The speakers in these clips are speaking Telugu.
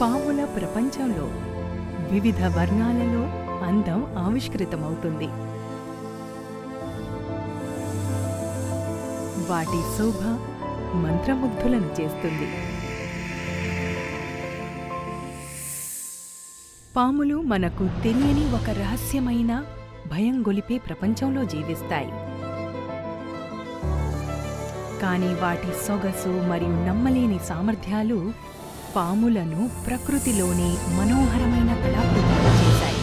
పాముల ప్రపంచంలో వివిధ వర్ణాలలో అందం ఆవిష్కృతమవుతుంది. వాటి శోభ మంత్రముగ్ధులను చేస్తుంది. పాములు మనకు తెలియని ఒక రహస్యమైన భయం గొలిపే ప్రపంచంలో జీవిస్తాయి. కానీ వాటి సొగసు మరియు నమ్మలేని సామర్థ్యాలు పాములను ప్రకృతిలోని మనోహరమైన కళాకృతులు చేశాయి.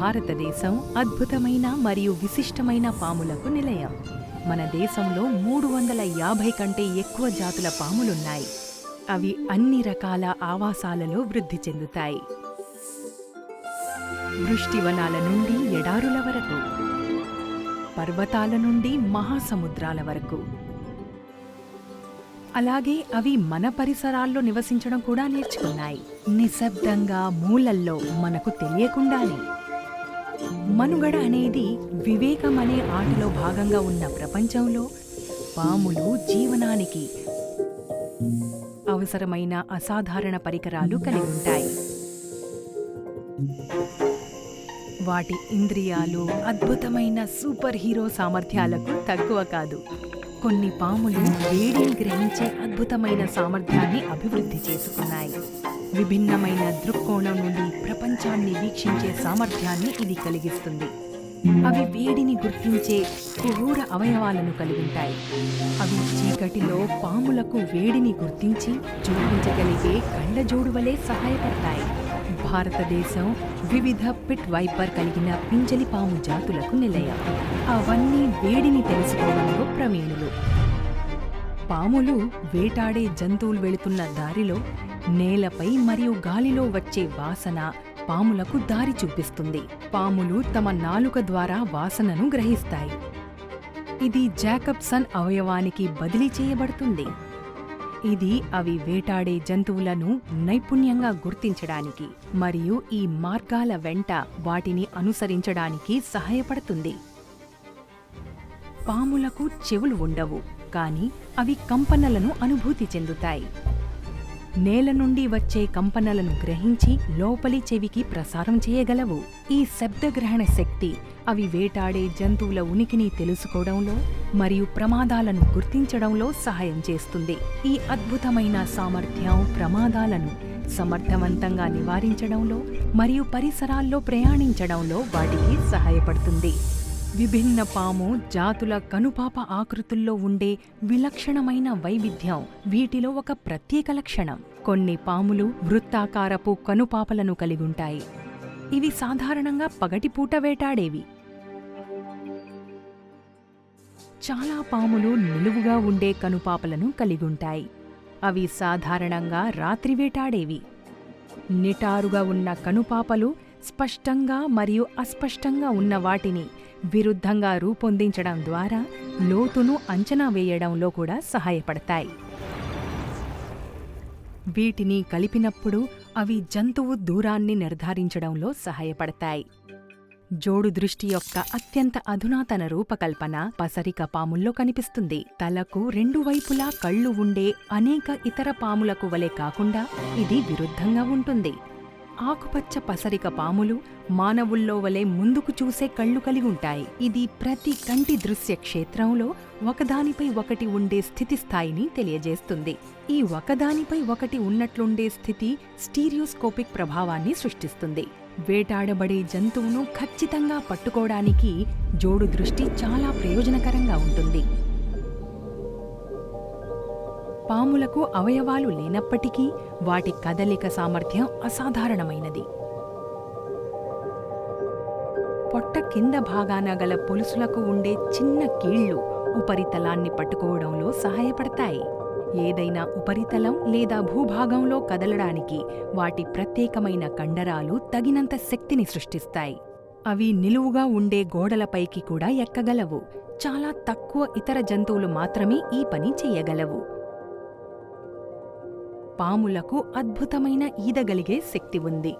భారతదేశం అద్భుతమైన మరియు విశిష్టమైన పాములకు నిలయం. మన దేశంలో మూడు వందల యాభై కంటే ఎక్కువ జాతుల పాములున్నాయి. అవి అన్ని రకాల ఆవాసాలలో వృద్ధి చెందుతాయి. వృష్టివనాల నుండి ఎడారుల వరకు పర్వతాల నుండి మహాసముద్రాల వరకు. అలాగే అవి మన పరిసరాల్లో నివసించడం కూడా నేర్చుకున్నాయి. నిశ్శబ్దంగా మూలల్లో మనకు తెలియకుండానే. మనుగడ అనేది వివేకం అనే ఆటలో భాగంగా ఉన్న ప్రపంచంలో పాములు జీవనానికి అవసరమైన అసాధారణ పరికరాలు కలిగి ఉంటాయి. వాటి ఇంద్రియాలు అద్భుతమైన సూపర్ హీరో సామర్థ్యాలకు తక్కువ కాదు. కొన్ని పాములు వేడిని గ్రహించే అద్భుతమైన సామర్థ్యాన్ని అభివృద్ధి చేసుకున్నాయి. విభిన్నమైన దృక్కోణం నుండి ప్రపంచాన్ని వీక్షించే సామర్థ్యాన్ని ఇది కలిగిస్తుంది. అవి వేడిని గుర్తించే క్రూర అవయవాలను కలిగి ఉంటాయి. అవి చీకటిలో పాములకు వేడిని గుర్తించి చూపించగలిగే కళ్ళజోడు వలె సహాయపడతాయి. భారతదేశం వివిధ పిట్ వైపర్ కలిగిన పింజలి పాము జాతులకు నిలయం. అవన్నీ వేడిని తెలుసుకోవడంలో ప్రవీణులు పాములు వేటాడే జంతువులు వెళుతున్న దారిలో నేలపై మరియు గాలిలో వచ్చే వాసన పాములకు దారి చూపిస్తుంది. పాములు తమ నాలుక ద్వారా వాసనను గ్రహిస్తాయి. ఇది జాకబ్సన్ అవయవానికి బదిలీ చేయబడుతుంది. ఇది అవి వేటాడే జంతువులను నైపుణ్యంగా గుర్తించడానికి మరియు ఈ మార్గాల వెంట వాటిని అనుసరించడానికి సహాయపడుతుంది. పాములకు చెవులు ఉండవు కానీ అవి కంపనలను అనుభూతి చెందుతాయి. నేల నుండి వచ్చే కంపనలను గ్రహించి లోపలి చెవికి ప్రసారం చేయగలవు. ఈ శబ్దగ్రహణ శక్తి అవి వేటాడే జంతువుల ఉనికిని తెలుసుకోవడంలో మరియు ప్రమాదాలను గుర్తించడంలో సహాయం చేస్తుంది. ఈ అద్భుతమైన సామర్థ్యం ప్రమాదాలను సమర్థవంతంగా నివారించడంలో మరియు పరిసరాల్లో ప్రయాణించడంలో వాటికి సహాయపడుతుంది. విభిన్న పాము జాతుల కనుపాప ఆకృతుల్లో ఉండే విలక్షణమైన వైవిధ్యం వీటిలో ఒక ప్రత్యేక లక్షణం. కొన్ని పాములు వృత్తాకారపు కనుపాపలను కలిగుంటాయి ఇవి సాధారణంగా పగటిపూట వేటాడేవి. చాలా పాములు నిలువుగా ఉండే కనుపాపలను కలిగుంటాయి. అవి సాధారణంగా రాత్రి వేటాడేవి. నిటారుగా ఉన్న కనుపాపలు స్పష్టంగా మరియు అస్పష్టంగా ఉన్న వాటిని విరుద్ధంగా రూపొందించడం ద్వారా లోతును అంచనా వేయడంలో కూడా సహాయపడతాయి. వీటిని కలిపినప్పుడు అవి జంతువు దూరాన్ని నిర్ధారించడంలో సహాయపడతాయి. జోడు దృష్టి యొక్క అత్యంత అధునాతన రూపకల్పన పసరిక పాముల్లో కనిపిస్తుంది. తలకు రెండు వైపులా కళ్ళు ఉండే అనేక ఇతర పాములకు వలె కాకుండా ఇది విరుద్ధంగా ఉంటుంది. ఆకుపచ్చ పసరిక పాములు మానవుల్లో వలె ముందుకు చూసే కళ్ళు కలిగి ఉంటాయి. ఇది ప్రతి కంటి దృశ్య క్షేత్రంలో ఒకదానిపై ఒకటి ఉండే స్థితి స్థాయిని తెలియజేస్తుంది. ఈ ఒకదానిపై ఒకటి ఉన్నట్లుండే స్థితి స్టీరియోస్కోపిక్ ప్రభావాన్ని సృష్టిస్తుంది. వేటాడబడే జంతువును ఖచ్చితంగా పట్టుకోవడానికి జోడు దృష్టి చాలా ప్రయోజనకరంగా ఉంటుంది. పాములకు అవయవాలు లేనప్పటికీ వాటి కదలిక సామర్థ్యం అసాధారణమైనది. పొట్ట కింద భాగాన గల పొలుసులకు ఉండే చిన్న కీళ్ళు ఉపరితలాన్ని పట్టుకోవడంలో సహాయపడతాయి. ఏదైనా ఉపరితలం లేదా భూభాగంలో కదలడానికి వాటి ప్రత్యేకమైన కండరాలు తగినంత శక్తిని సృష్టిస్తాయి. అవి నిలువుగా ఉండే గోడలపైకి కూడా ఎక్కగలవు. చాలా తక్కువ ఇతర జంతువులు మాత్రమే ఈ పని చెయ్యగలవు పాములకు అద్భుతమైన ఈదగలిగే శక్తి ఉంది.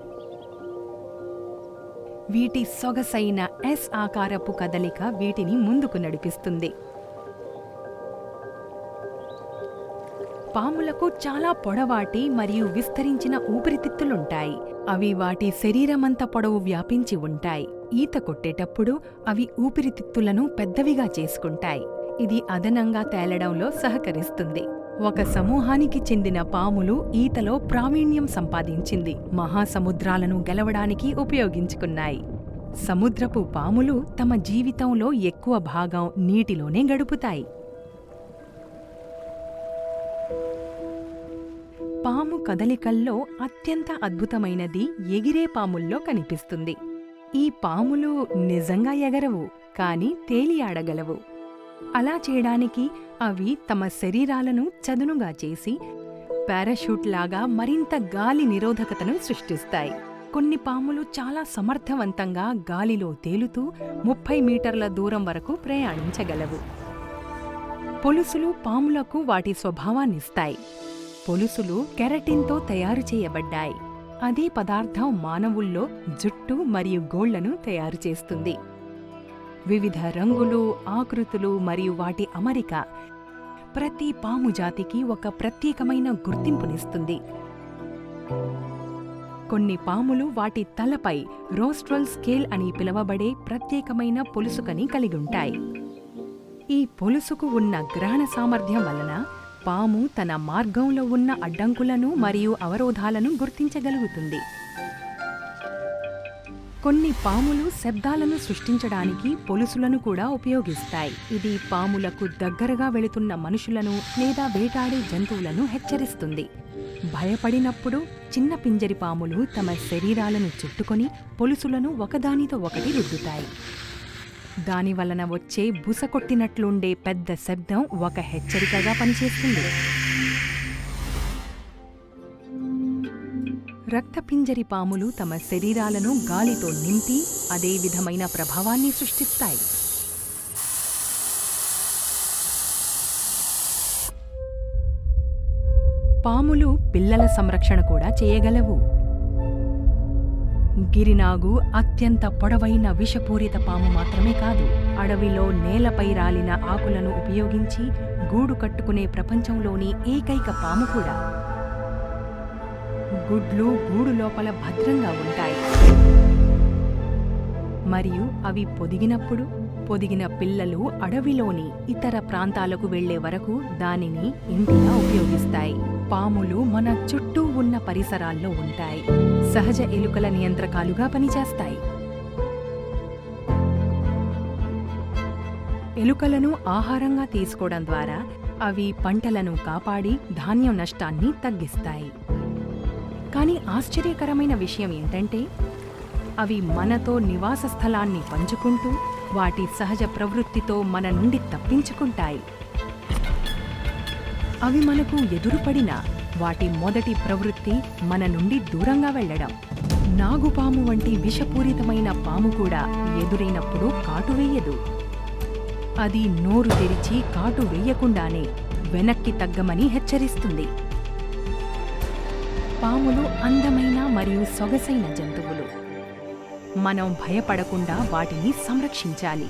వీటి సొగసైన ఎస్ ఆకారపు కదలిక వీటిని ముందుకు నడిపిస్తుంది. పాములకు చాలా పొడవాటి మరియు విస్తరించిన ఊపిరితిత్తులుంటాయి. అవి వాటి శరీరమంత పొడవు వ్యాపించి ఉంటాయి. ఈత కొట్టేటప్పుడు అవి ఊపిరితిత్తులను పెద్దవిగా చేసుకుంటాయి. ఇది అదనంగా తేలడంలో సహకరిస్తుంది. ఒక సమూహానికి చెందిన పాములు ఈతలో ప్రావీణ్యం సంపాదించింది. మహాసముద్రాలను గెలవడానికి ఉపయోగించుకున్నాయి. సముద్రపు పాములు తమ జీవితంలో ఎక్కువ భాగం నీటిలోనే గడుపుతాయి. పాము కదలికల్లో అత్యంత అద్భుతమైనది ఎగిరే పాముల్లో కనిపిస్తుంది. ఈ పాములు నిజంగా ఎగరవు కాని తేలియాడగలవు. అలా చేయడానికి అవి తమ శరీరాలను చదునుగా చేసి పారాషూట్ లాగా మరింత గాలి నిరోధకతను సృష్టిస్తాయి. కొన్ని పాములు చాలా సమర్థవంతంగా గాలిలో తేలుతూ ముప్పై మీటర్ల దూరం వరకు ప్రయాణించగలవు. పొలుసులు పాములకు వాటి స్వభావాన్నిస్తాయి. పొలుసులు కెరటిన్తో తయారు చేయబడ్డాయి. అదే పదార్థం మానవుల్లో జుట్టు మరియు గోళ్ళను తయారు చేస్తుంది. వివిధ రంగులు ఆకృతులు మరియు వాటి అమరిక ప్రతి పాము జాతికి ఒక ప్రత్యేకమైన గుర్తింపునిస్తుంది. కొన్ని పాములు వాటి తలపై రోస్ట్రల్ స్కేల్ అని పిలువబడే ప్రత్యేకమైన పొలుసుకని కలిగుంటాయి ఈ పొలుసుకు ఉన్న గ్రహణ సామర్థ్యం వలన పాము తన మార్గంలో ఉన్న అడ్డంకులను మరియు అవరోధాలను గుర్తించగలుగుతుంది. కొన్ని పాములు శబ్దాలను సృష్టించడానికి పొలుసులను కూడా ఉపయోగిస్తాయి. ఇది పాములకు దగ్గరగా వెళుతున్న మనుషులను లేదా వేటాడే జంతువులను హెచ్చరిస్తుంది. భయపడినప్పుడు చిన్న పింజరి పాములు తమ శరీరాలను చుట్టుకొని పొలుసులను ఒకదానితో ఒకటి రుద్దుతాయి. దాని వలన వచ్చే బుసకొట్టినట్లుండే పెద్ద శబ్దం ఒక హెచ్చరికగా పనిచేస్తుంది. రక్తపింజరి పాములు తమ శరీరాలను గాలితో నింపి అదే విధమైన ప్రభావాన్ని సృష్టిస్తాయి. పాములు పిల్లల సంరక్షణ కూడా చేయగలవు. గిరినాగు అత్యంత పొడవైన విషపూరిత పాము మాత్రమే కాదు అడవిలో నేలపై రాలిన ఆకులను ఉపయోగించి గూడు కట్టుకునే ప్రపంచంలోని ఏకైక పాము కూడా. గుడ్లు గూడు లోపల భద్రంగా ఉంటాయి. మరియు అవి పొదిగినప్పుడు పొదిగిన పిల్లలు అడవిలోని ఇతర ప్రాంతాలకు వెళ్ళే వరకు దానిని ఇంటిగా ఉపయోగిస్తాయి. పాములు మన చుట్టూ ఉన్న పరిసరాల్లో ఉంటాయి. సహజ ఎలుకల నియంత్రకాలుగా పనిచేస్తాయి. ఎలుకలను ఆహారంగా తీసుకోవడం ద్వారా అవి పంటలను కాపాడి ధాన్యం నష్టాన్ని తగ్గిస్తాయి. కానీ ఆశ్చర్యకరమైన విషయం ఏంటంటే అవి మనతో నివాస స్థలాన్ని పంచుకుంటూ వాటి సహజ ప్రవృత్తితో మన నుండి తప్పించుకుంటాయి. అవి మనకు ఎదురుపడిన వాటి మొదటి ప్రవృత్తి మన నుండి దూరంగా వెళ్ళడం. నాగుపాము వంటి విషపూరితమైన పాము కూడా ఎదురైనప్పుడు కాటు వేయదు. అది నోరు తెరిచి కాటు వేయకుండానే వెనక్కి తగ్గమని హెచ్చరిస్తుంది. పాములు అందమైన మరియు సొగసైన జంతువులు. మనం భయపడకుండా వాటిని సంరక్షించాలి.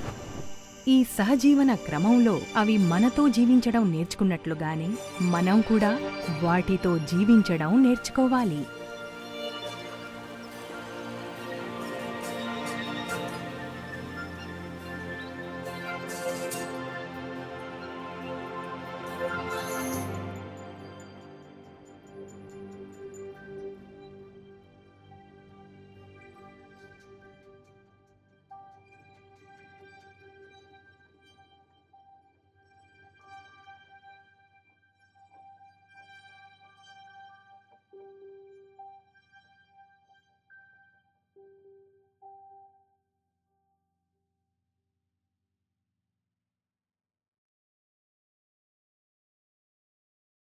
ఈ సహజీవన క్రమంలో అవి మనతో జీవించడం నేర్చుకున్నట్లుగానే మనం కూడా వాటితో జీవించడం నేర్చుకోవాలి.